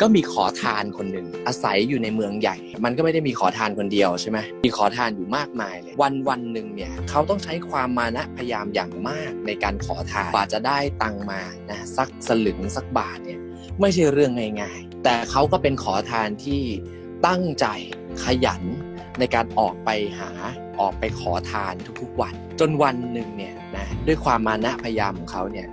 ก็มีขอทานคนหนึ่งอาศัยอยู่ในเมืองใหญ่ มันก็ไม่ได้มีขอทานคนเดียวใช่ไหมมีขอทานอยู่มากมายเลยวันวันหนึ่งเนี่ยเขาต้องใช้ความมานะพยายามอย่างมากในการขอทานกว่าจะได้ตังมานะสักสลึงสักบาทเนี่ยไม่ใช่เรื่องง่ายๆแต่เขาก็เป็นขอทานที่ตั้งใจขยันในการออกไปหาออกไปขอทานทุกๆวัน จนวันหนึ่งเนี่ยนะด้วยความมานะพยายามของเขาเนี่ย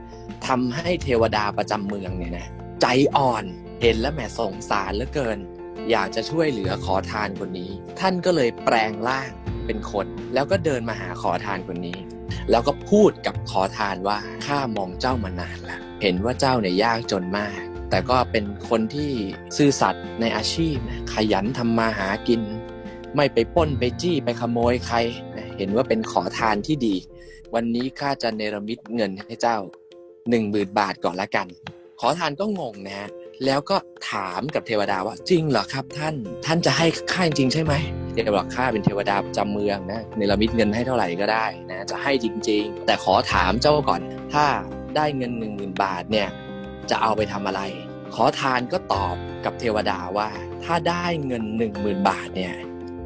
ทำให้เทวดาประจำเมืองเนี่ยนะใจอ่อน เห็นแล้วแหมสงสารเหลือเกิน อยากจะช่วยเหลือขอทานคนนี้ ท่านก็เลยแปลงร่างเป็นคน แล้วก็เดินมาหาขอทานคนนี้ แล้วก็พูดกับขอทานว่าข้ามองเจ้ามานานแล้วเห็นว่าเจ้าเนี่ยยากจนมาก แต่ก็เป็นคนที่ซื่อสัตย์ในอาชีพนะขยันทำมาหากิน ไม่ไปป้นไปจี้ไปขโมยใครนะเห็นว่าเป็นขอทานที่ดี วันนี้ข้าจะเนรมิตเงินให้เจ้าหนึ่งหมื่นบาทก่อนละกัน ขอทานก็งงนะฮะ แล้วก็ถามกับเทวดาว่าจริงเหรอครับท่านท่านจะให้ข้าจริงใช่ไหมเทวดาบอกข้าเป็นเทวดาประจำเมืองนะเนรมิตเงินให้เท่าไหร่ก็ได้นะจะให้จริง ๆ แต่ขอถามเจ้าก่อน ถ้าได้เงินหนึ่งหมื่นบาทเนี่ยจะเอาไปทำอะไร ขอทานก็ตอบกับเทวดาว่า ถ้าได้เงินหนึ่งหมื่นบาทเนี่ย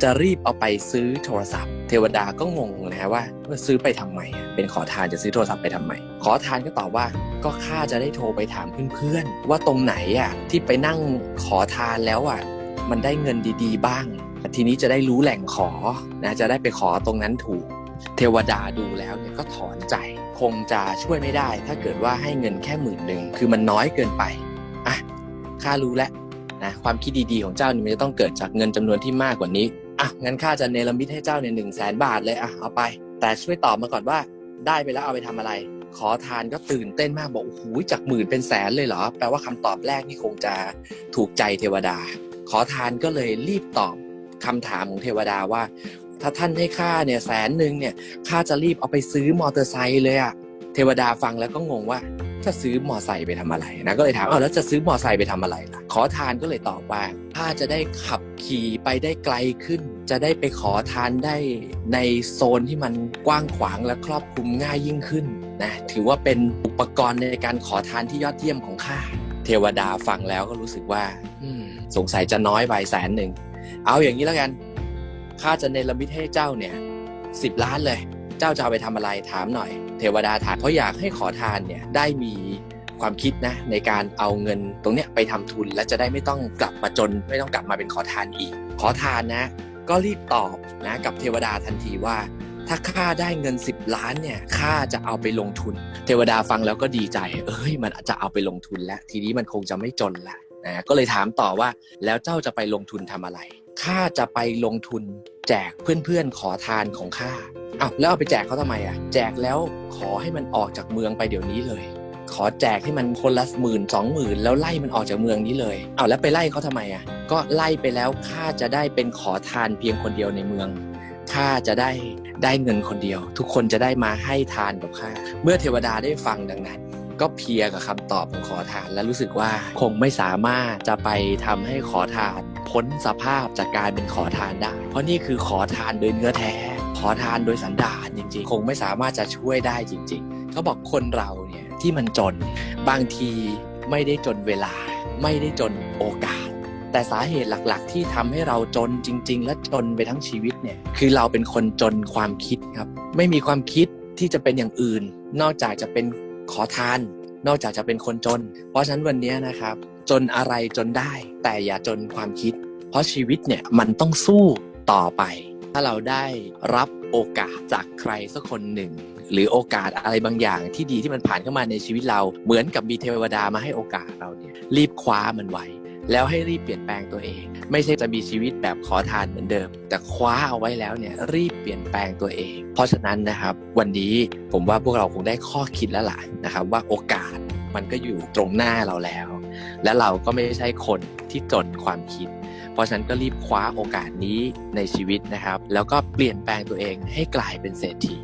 จะรีบเอาไปซื้อโทรศัพท์ เทวดาก็งงนะฮะว่าซื้อไปทำไมเป็นขอทานจะซื้อโทรศัพท์ไปทำไม ขอทานก็ตอบว่า ก็ข้าจะได้โทรไปถามเพื่อนๆ ว่าตรงไหนอะที่ไปนั่งขอทานแล้วอะมันได้เงินดีๆ บ้าง ทีนี้จะได้รู้แหล่งขอนะจะได้ไปขอตรงนั้นถูก เทวดาดูแล้วเนี่ยก็ถอนใจ คงจะช่วยไม่ได้ ถ้าเกิดว่าให้เงินแค่หมื่นหนึ่งคือมันน้อยเกินไปอะข้ารู้แล้วนะความคิดดีๆของเจ้านี่มันจะต้องเกิดจากเงินจำนวนที่มากกว่านี้อะงั้นข้าจะเนรมิตให้เจ้าเนี่ยหนึ่งแสนบาทเลยอะเอาไป แต่ช่วยตอบมาก่อนว่าได้ไปแล้วเอาไปทำอะไร ขอทานก็ตื่นเต้นมากบอกโอ้โหจากหมื่นเป็นแสนเลยเหรอ แปลว่าคำตอบแรกนี่คงจะถูกใจเทวดา ขอทานก็เลยรีบตอบคำถามของเทวดาว่า ถ้าท่านให้ข้าเนี่ยแสนหนึ่งเนี่ยข้าจะรีบเอาไปซื้อมอเตอร์ไซค์เลยอะเทวดาฟังแล้วก็งงว่า จะซื้อมอไซค์ไปทำอะไรนะก็เลยถามเอ้าแล้วจะซื้อมอไซค์ไปทำอะไรล่ะขอทานก็เลยตอบว่าข้าจะได้ขับขี่ไปได้ไกลขึ้น จะได้ไปขอทานได้ในโซนที่มันกว้างขวางและครอบคลุมง่ายยิ่งขึ้นนะถือว่าเป็นอุปกรณ์ในการขอทานที่ยอดเยี่ยมของข้าเทวดาฟังแล้วก็รู้สึกว่าสงสัยจะน้อยไปแสนหนึ่งเอาอย่างนี้แล้วกันข้าจะเนรมิตให้เจ้าเนี่ยสิบล้านเลย เจ้าจะเอาไปทำอะไรถามหน่อย เทวดาถามเพราะอยากให้ขอทานเนี่ยได้มีความคิดนะในการเอาเงินตรงเนี้ยไปทำทุน และจะได้ไม่ต้องกลับมาจน ไม่ต้องกลับมาเป็นขอทานอีก ขอทานนะ ก็รีบตอบนะกับเทวดาทันทีว่า ถ้าข้าได้เงิน 10 ล้านเนี่ยข้าจะเอาไปลงทุน เทวดาฟังแล้วก็ดีใจ เอ้ย มันจะเอาไปลงทุนแล้ว ทีนี้มันคงจะไม่จนละนะก็เลยถามต่อว่าแล้วเจ้าจะไปลงทุนทำอะไรข้าจะไปลงทุนแจกเพื่อนๆขอทานของข้าอ้าวแล้วเอาไปแจกเขาทำไมอะ แจกแล้ว อให้มันออกจากเมืองไปเดี๋ยวนี้เลย ขอแจกให้มันคนละหมื่นสองหมื่นแล้วไล่มันออกจากเมืองนี้เลยเอาแล้วไปไล่เขาทำไมอะก็ไล่ไปแล้วข้าจะได้เป็นขอทานเพียงคนเดียวในเมืองข้าจะได้ได้เงินคนเดียว ทุกคนจะได้มาให้ทานกับข้าเมื่อเทวดาได้ฟังดังนั้น ก็เพียกับคำตอบของขอทานและรู้สึกว่าคงไม่สามารถจะไปทำให้ขอทาน พ้นสภาพจากการเป็นขอทานได้ เพราะนี่คือขอทานโดยเนื้อแท้ อทานโดยสันดานจริง ๆ คงไม่สามารถจะช่วยได้จริง ๆ เขาบอกคนเราเนี่ยที่มันจนบางทีไม่ได้จนเวลา ไม่ได้จนโอกาส แต่สาเหตุหลักๆ ที่ทำให้เราจนจริง ๆ และจนไปทั้งชีวิตเนี่ยคือเราเป็นคนจนความคิดครับ ไม่มีความคิดที่จะเป็นอย่างอื่น นอกจากจะเป็นขอทาน นอกจากจะเป็นคนจน เพราะฉะนั้นวันนี้นะครับ จนอะไรจนได้ แต่อย่าจนความคิด เพราะชีวิตเนี่ยมันต้องสู้ต่อไป ถ้าเราได้รับโอกาสจากใครสักคนหนึ่ง หรือโอกาสอะไรบางอย่างที่ดีที่มันผ่านเข้ามาในชีวิตเรา เหมือนกับมีเทวดามาให้โอกาสเราเนี่ยรีบคว้ามันไว้ แล้วให้รีบเปลี่ยนแปลงตัวเอง ไม่ใช่จะมีชีวิตแบบขอทานเหมือนเดิม แต่คว้าเอาไว้แล้วเนี่ยรีบเปลี่ยนแปลงตัวเอง เพราะฉะนั้นนะครับ วันนี้ผมว่าพวกเราคงได้ข้อคิดแล้วล่ะนะครับ ว่าโอกาสมันก็อยู่ตรงหน้าเราแล้ว และเราก็ไม่ใช่คนที่จนความคิด เพราะฉะนั้นก็รีบคว้าโอกาสนี้ในชีวิตนะครับ แล้วก็เปลี่ยนแปลงตัวเองให้กลายเป็นเศรษฐี